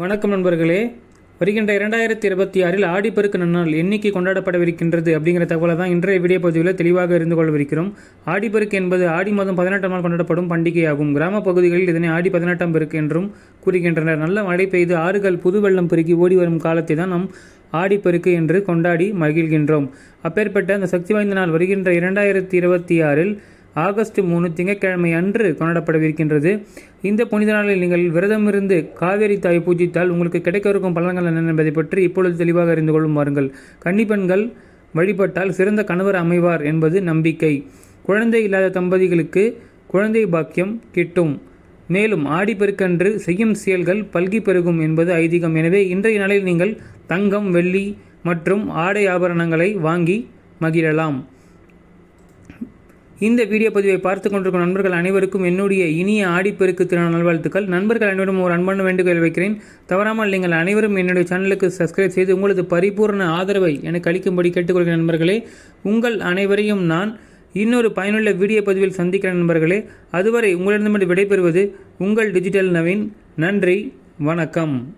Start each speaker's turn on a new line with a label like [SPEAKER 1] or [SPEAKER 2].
[SPEAKER 1] வணக்கம் நண்பர்களே. வருகின்ற இரண்டாயிரத்தி இருபத்தி ஆறில் ஆடிப்பெருக்கு நன்னாள் எண்ணிக்கை கொண்டாடப்படவிருக்கின்றது அப்படிங்கிற தகவலை தான் இன்றைய வீடியோ பதிவில் தெளிவாக இருந்து கொள்ளவிருக்கிறோம். ஆடிப்பெருக்கு என்பது ஆடி மாதம் பதினெட்டாம் நாள் கொண்டாடப்படும் பண்டிகையாகும். கிராம பகுதிகளில் இதனை ஆடி பதினெட்டாம் பெருக்கு என்றும் கூறுகின்றனர். நல்ல மழை பெய்து ஆறுகள் புது வெள்ளம் பெருக்கி ஓடி வரும் காலத்தை தான் நாம் ஆடிப்பெருக்கு என்று கொண்டாடி மகிழ்கின்றோம். அப்பேற்பட்ட அந்த சக்தி வாய்ந்த நாள் வருகின்ற இரண்டாயிரத்தி இருபத்தி ஆறில் ஆகஸ்ட் மூணு திங்கட்கிழமை அன்று கொண்டாடப்படவிருக்கின்றது. இந்த புனித நாளில் நீங்கள் விரதமிருந்து காவேரி தாய் பூஜித்தால் உங்களுக்கு கிடைக்கவிருக்கும் பலன்கள் என்ன என்பதை பற்றி இப்பொழுது தெளிவாக அறிந்து கொள்ளும் வாருங்கள். கன்னிப்பெண்கள் வழிபட்டால் சிறந்த கணவர் அமைவார் என்பது நம்பிக்கை. குழந்தை இல்லாத தம்பதிகளுக்கு குழந்தை பாக்கியம் கிட்டும். மேலும் ஆடிப்பெருக்கன்று செய்யும் செயல்கள் பல்கி பெருகும் என்பது ஐதீகம். எனவே இன்றைய நாளில் நீங்கள் தங்கம் வெள்ளி மற்றும் ஆடை ஆபரணங்களை வாங்கி மகிழலாம். இந்த வீடியோ பதிவை பார்த்து கொண்டிருக்கும் நண்பர்கள் அனைவருக்கும் என்னுடைய இனிய ஆடிப்பெருக்கு திருநாள் நல்வாழ்த்துக்கள். நண்பர்கள் அனைவரும் ஒரு அன்பான வேண்டுகோள் வைக்கிறேன். தவறாமல் நீங்கள் அனைவரும் என்னுடைய சேனலுக்கு சப்ஸ்கிரைப் செய்து உங்களது பரிபூர்ண ஆதரவை எனக்கு அளிக்கும்படி கேட்டுக்கொள்கிறேன் நண்பர்களே. உங்கள் அனைவரையும் நான் இன்னொரு பயனுள்ள வீடியோ பதிவில் சந்திக்கிறேன் நண்பர்களே. அதுவரை உங்களிடமிருந்து விடைபெறுவது உங்கள் டிஜிட்டல் நவீன். நன்றி வணக்கம்.